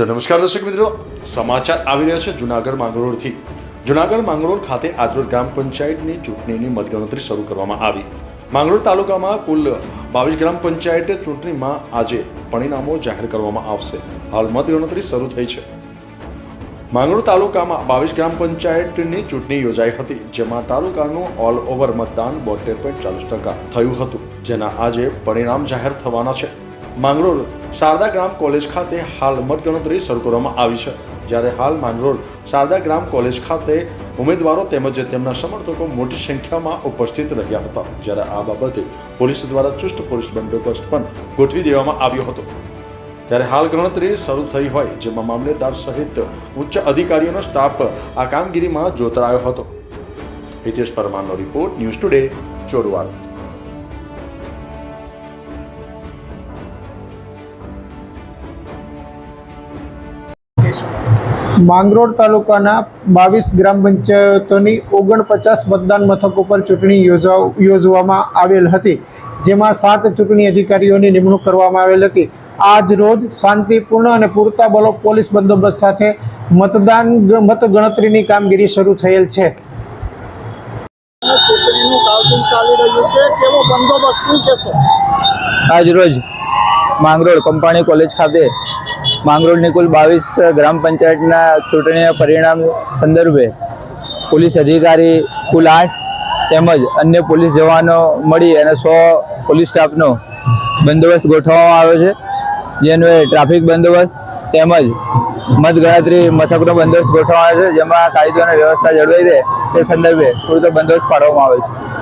તો નમસ્કાર દર્શક મિત્રો, સમાચાર આવી રહ્યા છે જુનાગઢ માંગરોળથી. જુનાગઢ માંગરોળ ખાતે આજરોજ ગ્રામ પંચાયતની ચૂંટણીની મતગણતરી શરૂ કરવામાં આવી. માંગરોળ તાલુકામાં કુલ બાવીસ ગ્રામ પંચાયત ચૂંટણીમાં આજે પરિણામો જાહેર કરવામાં આવશે. હાલ મતગણતરી શરૂ થઈ છે. માંગરોળ તાલુકામાં બાવીસ ગ્રામ પંચાયતની ચૂંટણી યોજાઈ હતી, જેમાં તાલુકાનું ઓલ ઓવર મતદાન બોતેર પોઈન્ટ ચાલીસ ટકા થયું હતું, જેના આજે પરિણામ જાહેર થવાના છે. માંગરોળ શારદા ગ્રામ કોલેજ ખાતે હાલ મતગણતરી શરૂ કરવામાં આવી છે. જ્યારે હાલ માંગરોળ શારદા ગ્રામ કોલેજ ખાતે ઉમેદવારો તેમજ તેમના સમર્થકો મોટી સંખ્યામાં ઉપસ્થિત રહ્યા હતા. જ્યારે આ બાબતે પોલીસ દ્વારા ચુસ્ત પોલીસ બંદોબસ્ત પણ ગોઠવી દેવામાં આવ્યો હતો. ત્યારે હાલ ગણતરી શરૂ થઈ હોય જેમાં મામલેદાર સહિત ઉચ્ચ અધિકારીઓનો સ્ટાફ આ કામગીરીમાં જોતરાયો હતો. Hitesh પરમારનો report news today Chorwad. Mangrol તાલુકાના બાવીસ ગ્રામ પંચાયતોની ઓગણપચાસ મતદાન મથકો પર ચૂંટણી યોજવામાં આવેલ હતી જેમાં સાત ચૂંટણી અધિકારીઓની નિમણૂક કરવામાં આવેલ હતી. આજ રોજ શાંતિપૂર્ણ અને પૂરતા બલો પોલીસ બંદોબસ્ત સાથે મતદાન મતગણતરીની કામગીરી શરૂ થયેલ છે. ચૂંટણીનું કાઉન્ટિંગ ચાલી રહ્યું છે. કેવો બંદોબસ્ત શું કહેશો? આજરોજ માંગરોળ કંપાણી કોલેજ ખાતે માંગરોળની કુલ બાવીસ, ગ્રામ પંચાયતના ચૂંટણીના પરિણામ સંદર્ભે પોલીસ અધિકારી કુલ આઠ તેમજ અન્ય પોલીસ જવાનો મળી અને સો પોલીસ સ્ટાફનો બંદોબસ્ત ગોઠવવામાં આવ્યો છે. જેનો ટ્રાફિક બંદોબસ્ત તેમજ મતગણતરી મથકનો બંદોબસ્ત ગોઠવવામાં આવ્યો છે. જેમાં કાયદો અને વ્યવસ્થા જળવાઈ રહે તે સંદર્ભે પૂરતો બંદોબસ્ત પાડવામાં આવ્યો છે.